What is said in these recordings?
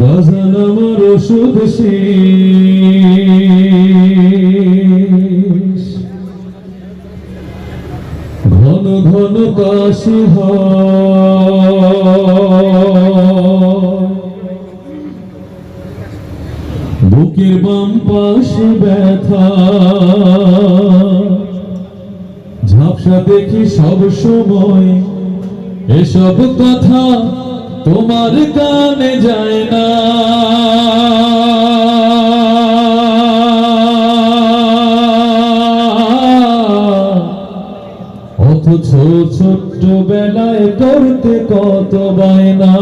বাজান আমার ওষুধ ঘন ঘন কাশি বুকের বাম পাশে ব্যথা। ঝাপসা দেখি সব সময় এসব কথা তোমার কানে যায় না। অথচ ছোট্ট বেলায় করতে কত বায়না।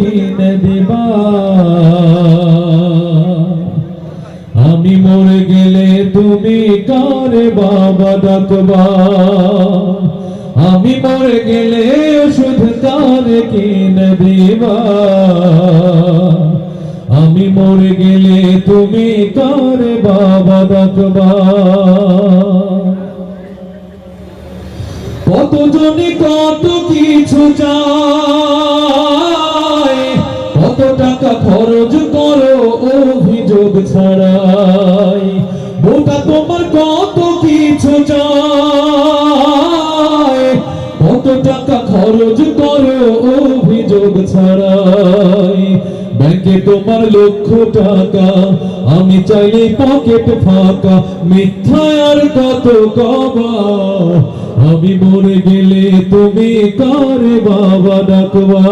কিনে দিবা। আমি মরে গেলে তুমি কারে বাবা ডাকবা? আমি মরে গেলে ওষুধ কারে কিনে দিবা? আমি মরে গেলে তুমি কারে বাবা ডাকবা? কত জনে কত কিছু চায়? খরচ করো অভিযোগ ছাড়াই। বোটা তোমার কত কিছু কত টাকা খরচ করো অভিযোগ ছাড়াই। ব্যাংকে তোমার লক্ষ টাকা, আমি চাইলে পকেট ফাঁকা। মিথ্যা আর কত কবা? আমি মরে গেলে তুমি কারে বাবা ডাকবা?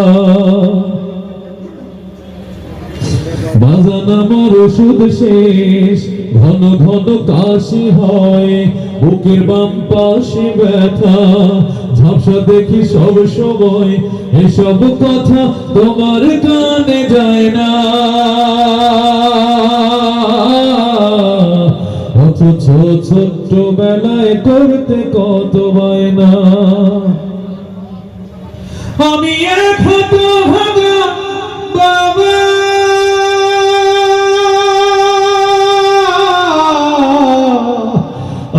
বাজান আমার ওষুধ শেষ। ঘন ঘন কাশি হয়, বুকের বাম পাশে ব্যথা। ঝাপসা দেখি সব সময়, এসব কথা তোমার কানে যায় না। অথচ ছোট্ট করতে কত বায়না। আমি এক হত ভাগা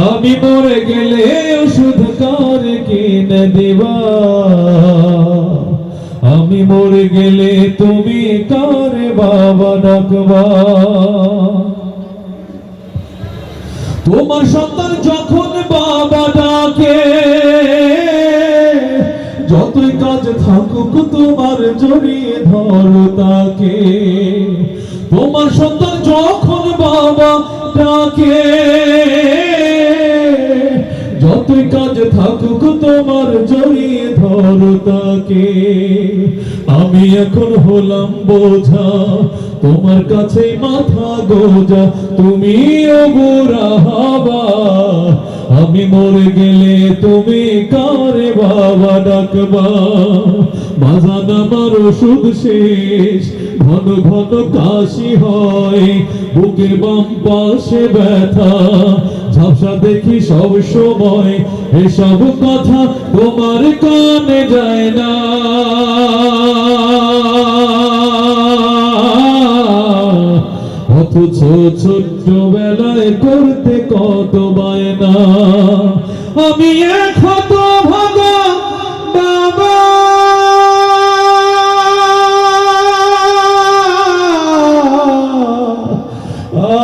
আমি মরে গেলে ওষুধ কার কিনে দিবা? আমি মরে গেলে তুমি কারে বাবা ডাকবা? তোমার সন্তান যখন বাবা ডাকে, যতই কাজ থাকুক তোমার জড়িয়ে ধরো তাকে। তোমার সন্তান যখন বাবা ডাকে থাকুক তোমার জড়িয়ে ধরো তাকে। আমি এখন হলাম বোঝা, তোমার কাছে মাথা গোজা, তুমি আমি মরে গেলে তুমি কারে বাবা ডাকবা? বাজান আমার ওষুধ শেষ, ঘন ঘন কাশি হয়, বুকের বাম পাশে ব্যথা। ঝাপসা দেখি সব সময়, এসব কথা তোমার কানে যায় না। অথচ ছোট্ট করতে কত বায়না। আমি এক হত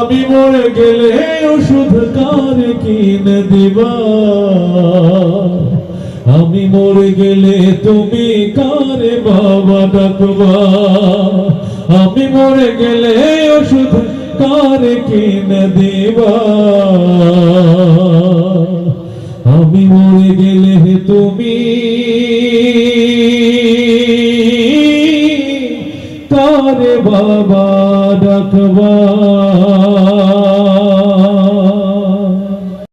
আমি মরে গেলে ওষুধ কার কিনে দিবা? আমি মরে গেলে তুমি কারে বাবা ডাকবা? আমি মরে গেলে ওষুধ কার কিনে দিবা? বাবা ডাকবা।